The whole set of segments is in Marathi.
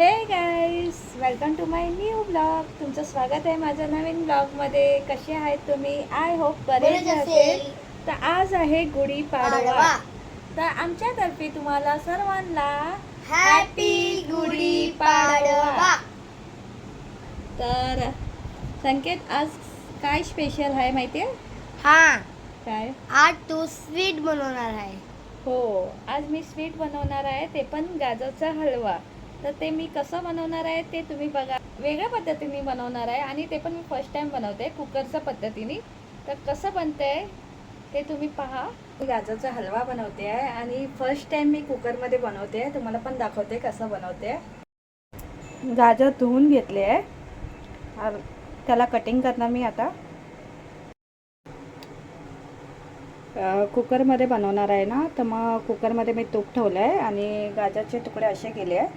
Hey guys welcome to my new blog तुमचं स्वागत आहे माझ्या नवीन ब्लॉगमध्ये कसे आहेत तुम्ही? आय होप बरेच बरेच असेल. तर आज आहे गुढी पाडवा. पाडवा. तर आमच्यातर्फे तुम्हाला सर्वांना हॅपी गुढी पाडवा. तर संकेत आज काय स्पेशल आहे माहिती आहे हा. काय? आज तू स्वीट बनवणार आहे. हो आज मी स्वीट बनवणार आहे. ते पण गाजरचा हलवा. तर ते मी कसं बनवणार आहे ते तुम्ही बघा. वेगळ्या पद्धतीने बनवणार आहे आणि ते पण मी फर्स्ट टाइम बनवते कुकरच्या पद्धतीने. तर कसं बनतंय ते तुम्ही पहा. मी गाजरचा हलवा बनवते आहे आणि फर्स्ट टाइम मी कुकरमध्ये बनवते आहे. तुम्हाला पण दाखवते कसं बनवते गाजर धुवून घेतले आहे. त्याला कटिंग करणार मी आता. कुकरमध्ये बनवणार आहे ना तर मग कुकरमध्ये मी तूप ठेवलं आहे आणि गाजरचे तुकडे असे केले आहे.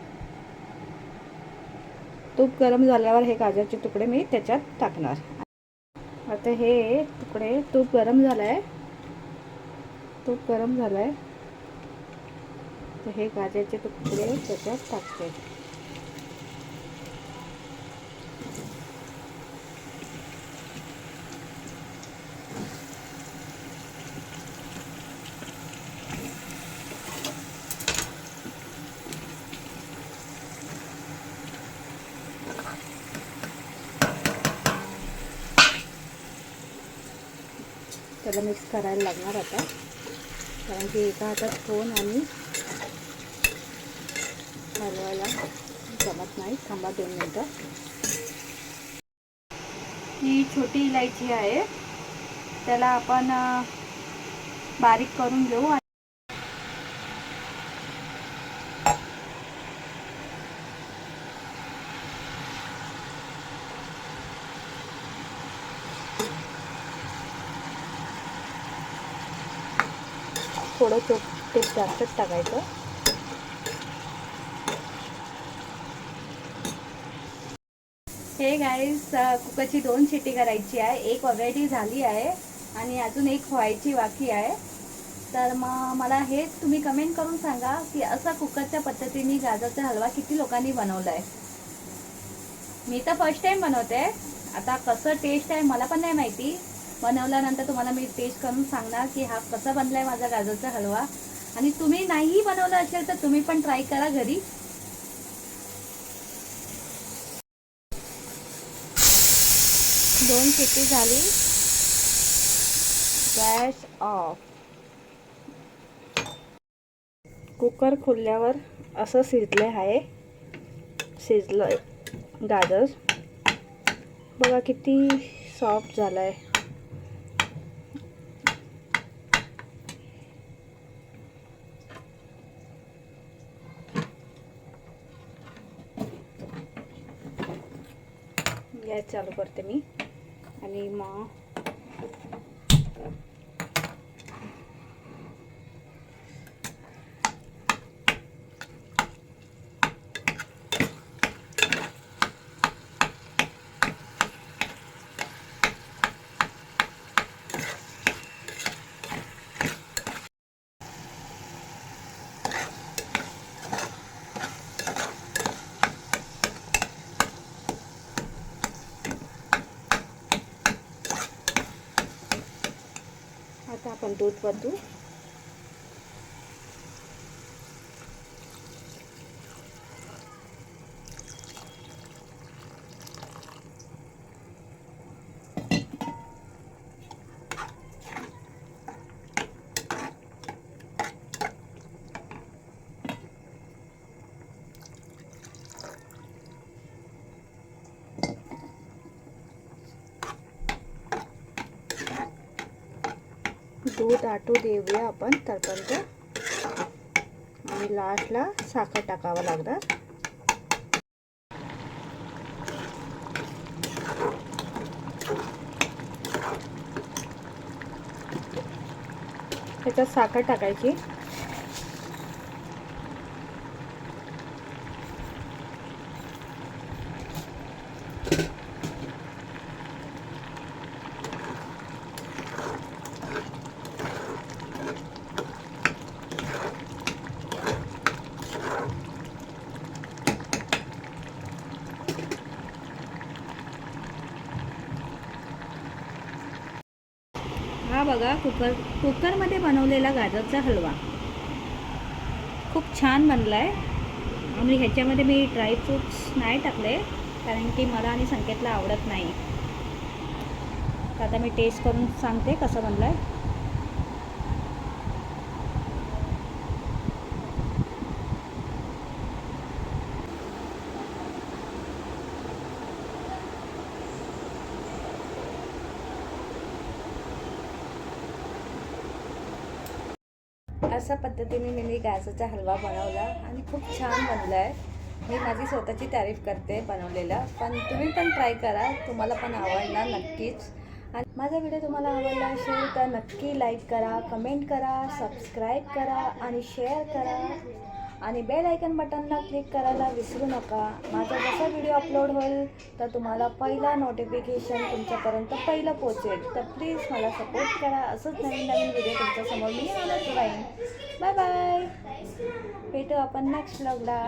तूप गरम झाल्यावर हे गाजरचे तुकडे मी त्याच्यात टाकणार. आता हे तुकडे तूप गरम झालं आहे तूप गरम झालं आहे तर हे गाजरचे तुकडे त्याच्यात टाकते. त्याला मिक्स करायला लागणार आता. कारण की एका हातात फोन आणि हलवायला जमत नाही. थांबा दोन मिनटं. ही छोटी इलायची आहे. त्याला आपण बारीक करून घेऊ. थोडं तूप तूप जास्तच टाकायचं. हे गाईस कुकरची दोन शिटी करायची आहे. एक ऑलरेडी झाली आहे आणि अजून एक व्हायची बाकी आहे. तर मग मला हे तुम्ही कमेंट करून सांगा की असा कुकरच्या पद्धतीने गाजरचा हलवा किती लोकांनी बनवला आहे मी तर फर्स्ट टाइम बनवते. आता कसं टेस्ट आहे मला पण नाही माहिती. बनवल्यानंतर तुम्हाला मी टेस्ट करून सांगणार की हा कसा बनलाय माझा गाजरचा हलवा. आणि तुम्ही नाही बनवला असेल तर तुम्ही पण ट्राय करा घरी. दोन शेती झाली. गॅस ऑफ कुकर खोलल्यावर असं शिजले आहे शिजलं गाजर. बघा किती सॉफ्ट झालं आहे गॅस चालू करते मी आणि मग आता आपण दूध आटू देऊया आपण तरपर्यंत आणि लास्टला साखर टाकावं लागणार. त्याच्यात साखर टाकायची. हा बघा कुकर कुकरमध्ये बनवलेला गाजरचा हलवा. खूप छान बनला आहे आणि ह्याच्यामध्ये मी ड्रायफ्रूट्स नाही टाकले कारण की मला आणि संकेतला आवडत नाही. तर आता मी टेस्ट करून सांगते कसं बनलं आहे अशा पद्धतीने मी मी गाजरचा हलवा बनवला आणि खूप छान बनला आहे मी माझी स्वतःची तारीफ करते बनवलेला. पण तुम्ही पण ट्राय करा. तुम्हाला पण आवडणार नक्कीच. आणि माझा व्हिडिओ तुम्हाला आवडला असेल तर नक्की लाईक करा कमेंट करा सबस्क्राईब करा आणि शेअर करा. आणि बेल आयकन बटनला क्लिक करायला विसरू नका. माझा जसा व्हिडिओ अपलोड होईल तर तुम्हाला पहिला नोटिफिकेशन तुमच्यापर्यंत पहिलं पोचेल तर प्लीज मला सपोर्ट करा. असंच नवीन नवीन व्हिडिओ तुमच्यासमोर मी आणत राहीन. बाय बाय भेटू आपण नेक्स्ट ब्लॉगला